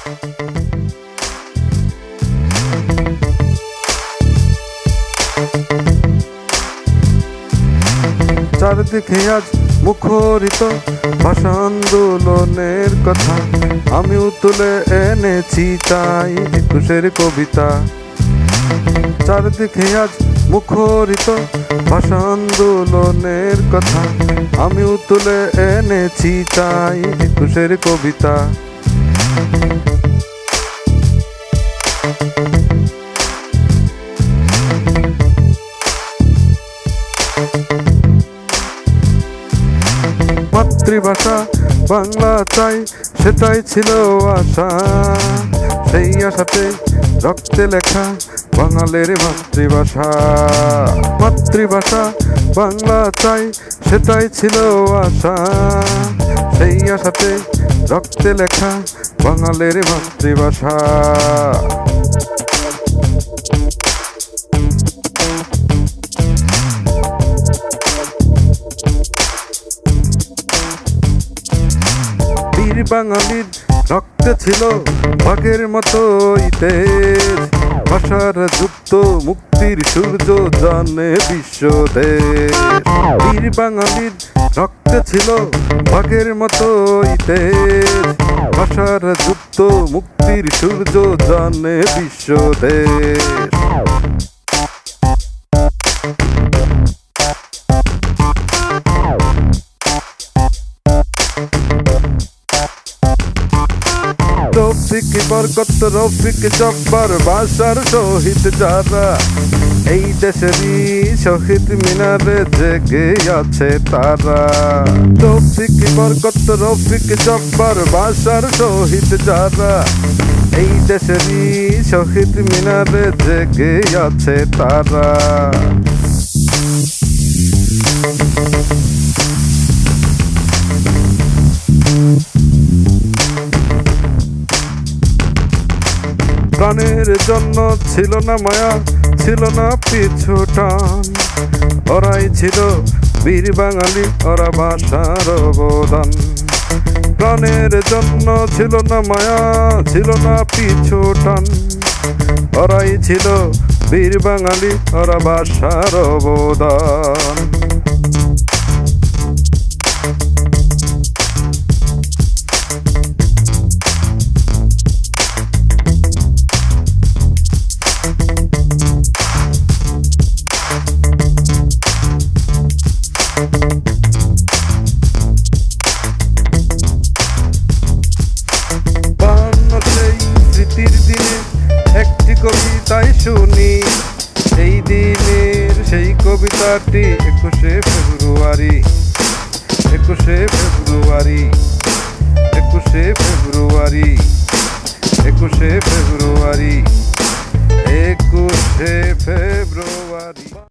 চারদিকে আজ মুখরিত ভাষা আন্দোলনের কথা। আমিও তুলে এনেছি তাই একুশের কবিতা। চারদিকে আজ মুখরিত ভাষা আন্দোলনের কথা। আমিও তুলে এনেছি তাই একুশের কবিতা। মাতৃভাষা, বাংলা চাই সেটাই ছিল আশা। সেই আশাতে রক্তে লেখা বাঙালির মাতৃভাষা। মাতৃভাষা, বাংলা চাই সেটাই ছিল আশা। সেই আশাতে রক্তে লেখা বাঙালির মাতৃভাষা। বাঙালির রক্তে ছিল বাঘের মতো তেজ ভাষার যুক্ত মুক্তির সূর্য জানে বিশ্ব দেশ। বীর বাঙালির রক্তে ছিল বাঘের মতো তেজ ভাষার যুক্ত মুক্তির সূর্য জানে বিশ্ব দেশ। রফিক বরকত, রফিক জব্বার বাসার শহীদ যারা। এই দেশেরই শহীদ মিনারে জেগে আছে তারা। রফিক বরকত, রফিক জব্বার বাসার শহীদ যারা। এই দেশেরই শহীদ মিনারে জেগে আছে তারা। প্রাণের জন্য ছিল না মায়া, ছিল না পিছু টান। ওরাই ছিল বীর বাঙালি, ওরা ভাষার অবদান। প্রাণের জন্য ছিল না মায়া, ছিল না পিছু টান। ওরাই ছিল বীর বাঙালি, ওরা ভাষার অবদান। কবিতায় শুনি। সেই দিনের সেই কবিতাটি একুশে ফেব্রুয়ারি। একুশে ফেব্রুয়ারি। একুশে ফেব্রুয়ারি। একুশে ফেব্রুয়ারি।